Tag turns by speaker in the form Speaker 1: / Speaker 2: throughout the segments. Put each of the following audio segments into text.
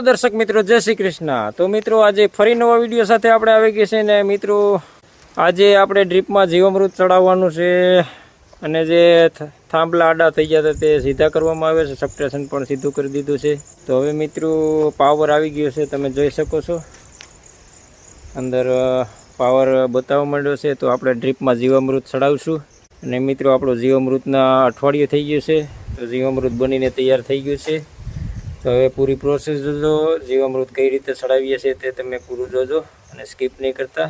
Speaker 1: Hello દર્શક મિત્રો, જય શ્રી કૃષ્ણ. તો મિત્રો, આજે ફરી નવા વીડિયો સાથે આપણે આવી ગયા છે ને મિત્રો, આજે આપણે ડ્રીપમાં જીવામૃત ચડાવવાનું છે અને જે થાંભલા આડા થઈ ગયા હતા તે સીધા કરવામાં આવે છે. સબસ્ટેશન પણ સીધું કરી દીધું છે. તો હવે મિત્રો, પાવર આવી ગયો છે, તમે જોઈ શકો છો. અંદર પાવર બતાવવા માંડ્યો છે, તો આપણે ડ્રીપમાં જીવામૃત ચડાવશું. અને મિત્રો, આપણું જીવામૃતના અઠવાડિયું થઈ ગયું છે. તો જીવામૃત બનીને તૈયાર થઈ ગયું છે. તો હવે પૂરી પ્રોસેસ જોજો, જીવામૃત કઈ રીતે ચડાવીએ છીએ તે તમે પૂરું જોજો અને સ્કીપ નહીં કરતા.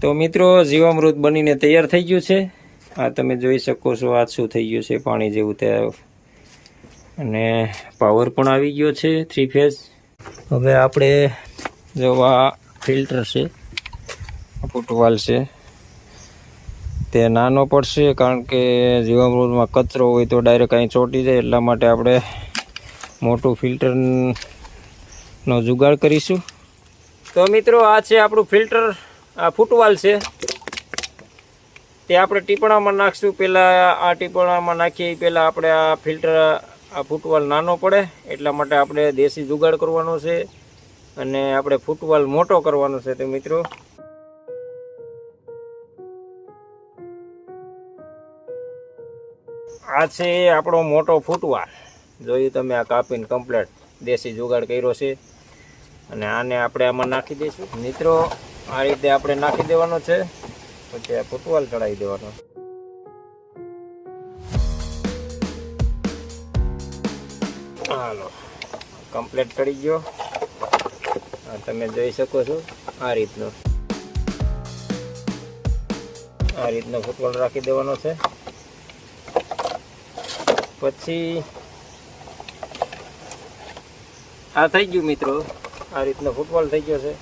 Speaker 1: તો મિત્રો, જીવામૃત બનીને તૈયાર થઈ ગયું છે. આ તમે જોઈ શકો છો આ શું થઈ ગયું છે, પાણી જેવું તે અને પાવર પણ આવી ગયો છે થ્રી ફેઝ હવે આપણે જો આ ફિલ્ટર છે ફૂટવાલ છે, તે નાનો પડશે કારણ કે જીવામૃતમાં કચરો હોય તો ડાયરેક્ટ અહીં ચોંટી જાય, એટલા માટે આપણે મોટું ફિલ્ટરનો જુગાડ કરીશું. તો મિત્રો, આ છે આપણું ફિલ્ટર, આ ફૂટવાલ છે. તે આપણે ટીપણામાં નાખશું. પહેલાં આ ટીપણામાં નાખીએ પહેલાં આપણે આ ફિલ્ટર, આ ફૂટવાલ નાનો પડે, એટલા માટે આપણે દેશી જુગાડ કરવાનો છે અને આપણે ફૂટવાલ મોટો કરવાનો છે. તો મિત્રો, આ છે આપણો મોટો ફૂટવાલ. જોયું તમે આ કાપીને કમ્પ્લેટ દેશી જુગાડ કર્યો છે. અને આને આપણે આમાં નાખી દઈશું. મિત્રો, આ રીતે આપણે નાખી દેવાનો છે. પછી આ ફૂટવાલ ચડાવી દેવાનો. હાલો કમ્પ્લેટ ચડી ગયો. તમે જોઈ શકો છો આ રીતનો. આ રીતનો ફૂટવાલ રાખી દેવાનો છે. પછી આ થઈ ગયું મિત્રો. આ રીતનો ફૂટબોલ થઈ ગયો છે.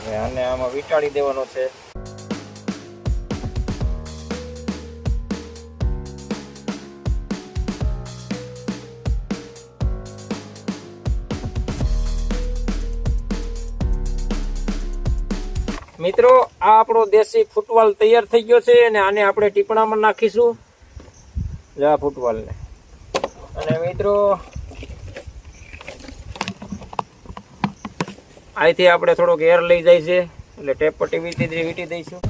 Speaker 1: હવે આને આમાં વીંટાળી દેવાનો છે. મિત્રો, આ આપણો દેશી ફૂટબોલ તૈયાર થઈ ગયો છે અને આને આપણે ટીપણામાં નાખીશું. જા ફૂટબોલને અને મિત્રો અહીંથી આપણે થોડોક એર લઈ જાય છે. એટલે ટેપ પટ્ટી વીટી વીટી દઈશું.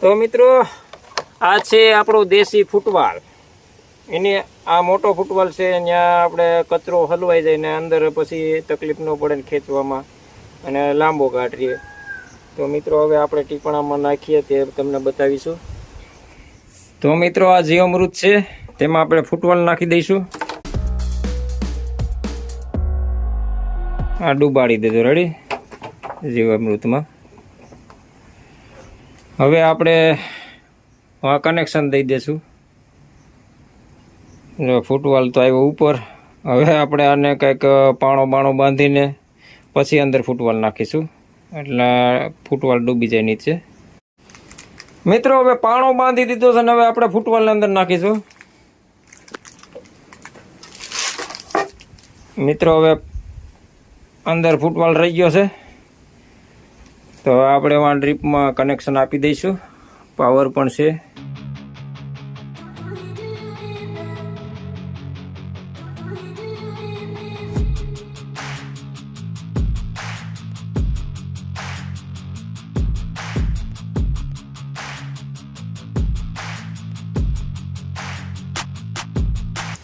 Speaker 1: તો મિત્રો, આ છે આપણો દેશી ફૂટવાલ એને આ મોટો ફૂટવાલ છે ત્યાં આપણે કચરો હલવાઈ જાય ને અંદર પછી તકલીફ ન પડે ને ખેંચવામાં. અને લાંબો કાઢીએ તો મિત્રો, હવે આપણે ટીપણામાં નાખીએ તે તમને બતાવીશું. તો મિત્રો, આ જીવામૃત છે, તેમાં આપણે ફૂટવાલ નાખી દઈશું. આ ડૂબાડી દેજો રેડી જીવામૃતમાં હવે આપણે આ કનેક્શન દઈ દઈશું જો ફૂટવાલ તો આવ્યો ઉપર. હવે આપણે આને કંઈક પાણો બાણો બાંધીને પછી અંદર ફૂટવાલ નાખીશું. એટલે ફૂટવાલ ડૂબી જાય નીચે. મિત્રો, હવે પાણો બાંધી દીધો છે અને હવે આપણે ફૂટવાલ અંદર નાખીશું. મિત્રો, હવે અંદર ફૂટવાલ રહી ગયો છે. તો આપણે આ ડ્રીપમાં કનેક્શન આપી દઈશું. પાવર પણ છે.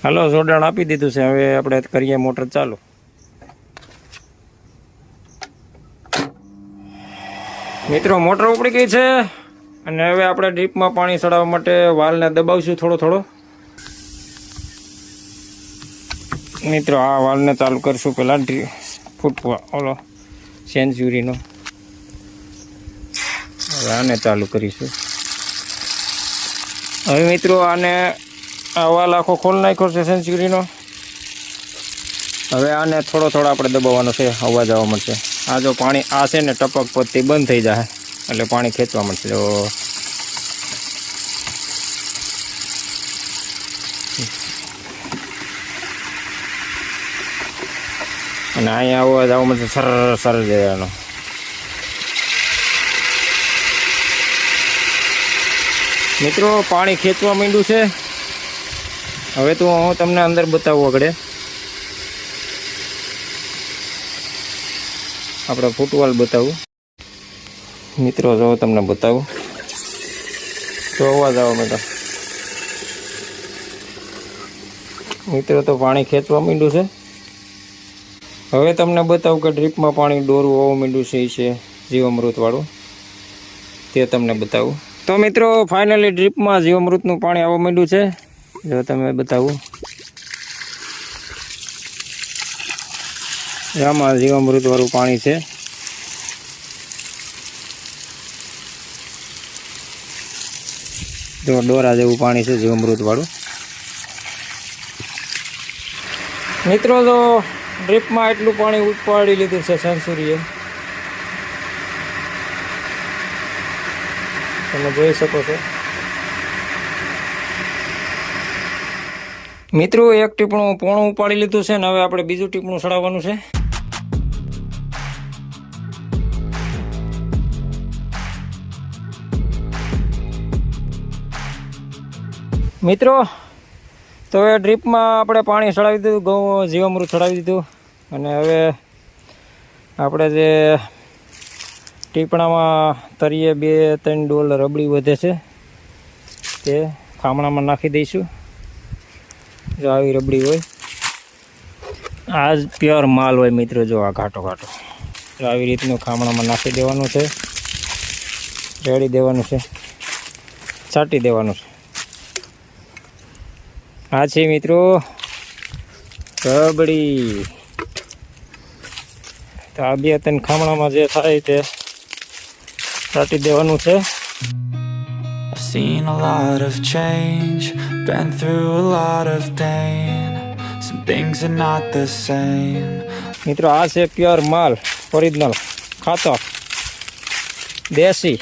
Speaker 1: હાલો, જોડાણ આપી દીધું છે. હવે આપણે કરીએ મોટર ચાલુ. મિત્રો, મોટર ઉપડી ગઈ છે અને હવે આપણે ડ્રીપમાં પાણી ચડાવવા માટે વાલને દબાવશું થોડો થોડો. મિત્રો, આ વાલને ચાલુ કરશું પહેલાં ફૂટવા ઓલો, સેન્ચુરીનો. હવે આને ચાલુ કરીશું. હવે મિત્રો, આને વાલ આખો ખોલ નાખ્યો છે સેન્ચુરીનો હવે આને થોડો થોડો આપણે દબાવવાનો છે, અવાજ આવવા મળશે. આ જો પાણી આ છે ને ટપક પત્તી બંધ થઈ જાય, એટલે પાણી ખેંચવા મળશે. જો. અને અહીંયા અવાજ આવવા મળશે સર સર જવાનો મિત્રો, પાણી ખેંચવા માંડ્યું છે. હવે તો હું તમને અંદર બતાવું આગળ. આપણે ફૂટવાલ બતાવું. મિત્રો, જો તમને બતાવું. તો અવાજ આવો મેડમ મિત્રો, તો પાણી ખેંચવા માંડ્યું છે. હવે તમને બતાવું કે ડ્રીપમાં પાણી દોરવું આવવા માંડ્યું છે, એ છે જીવામૃતવાળું. તે તમને બતાવું. તો મિત્રો ફાઇનલી ડ્રીપમાં જીવામૃતનું પાણી આવવા માંડ્યું છે. જો તમે બતાવું. આમાં જીવામૃતવાળું પાણી છે. જો ડોરા જેવું પાણી છે જીવામૃતવાળું મિત્રો તો ડ્રીપમાં એટલું પાણી ઉપાડી લીધું છે સેન્સુરીએ તમે જોઈ શકો છો. મિત્રો, એક ટીપણું પોણું ઉપાડી લીધું છે ને હવે આપણે બીજું ટીપણું ચડાવવાનું છે. મિત્રો, તો એ ડ્રીપમાં આપણે પાણી ચડાવી દીધું, ઘઉં, જીવામૃત ચડાવી દીધું. અને હવે આપણે જે ટીપણામાં તરીએ બે, ત્રણ ડોલ રબડી વધે છે, તે ખામણામાં નાખી દઈશું. જો આવી રબડી હોય. આ જ પ્યોર માલ હોય મિત્રો, જો આ ઘાટો ઘાટો. તો આવી રીતનું ખામણામાં નાખી દેવાનું છે. રેડી દેવાનું છે. છાંટી દેવાનું છે. આ છે મિત્રો, રબડી. તો આ બે ખામણામાં જે થાય તે છાંટી દેવાનું છે.
Speaker 2: Seen a lot of change, been through a lot of pain. Some things are not the same.
Speaker 1: મિત્રો આ છે પ્યોર માલ ઓરિજિનલ ખાતર દેશી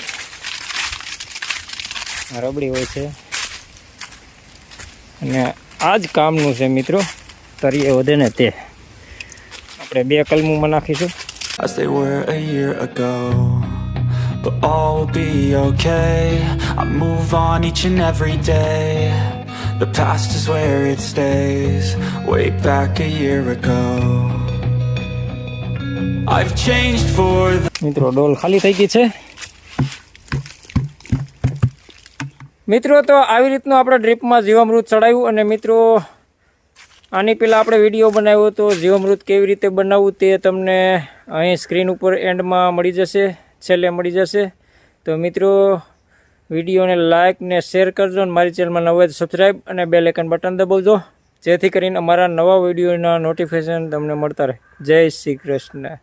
Speaker 1: રબડી હોય છે અને આ જ કામનું છે મિત્રો તરીએ વધે ને તે આપણે બે કલમુમાં નાખીશું
Speaker 2: as they were a year ago. But all will be okay. I move on each and every day. The past is where it stays. Way back a year ago. I've changed for the
Speaker 1: મિત્રો, ડોલ ખાલી થઈ ગઈ છે મિત્રો, તો આવી રીતનું આપણે ડ્રીપમાં જીવામૃત ચડાવ્યું અને મિત્રો, આની પહેલાં આપણે વીડિયો બનાવ્યો તો જીવામૃત કેવી રીતે બનાવવું તે તમને અહીં સ્ક્રીન ઉપર એન્ડમાં મળી જશે છેલ્લે મળી જશે. તો મિત્રો, વિડીયોને લાઇક ને શેર કરજો અને મારી ચેનલમાં નવા સબસ્ક્રાઈબ અને બે લેકન બટન દબાવજો. જેથી કરીને અમારા નવા વિડીયોના નોટિફિકેશન તમને મળતા રહે. જય શ્રી કૃષ્ણ.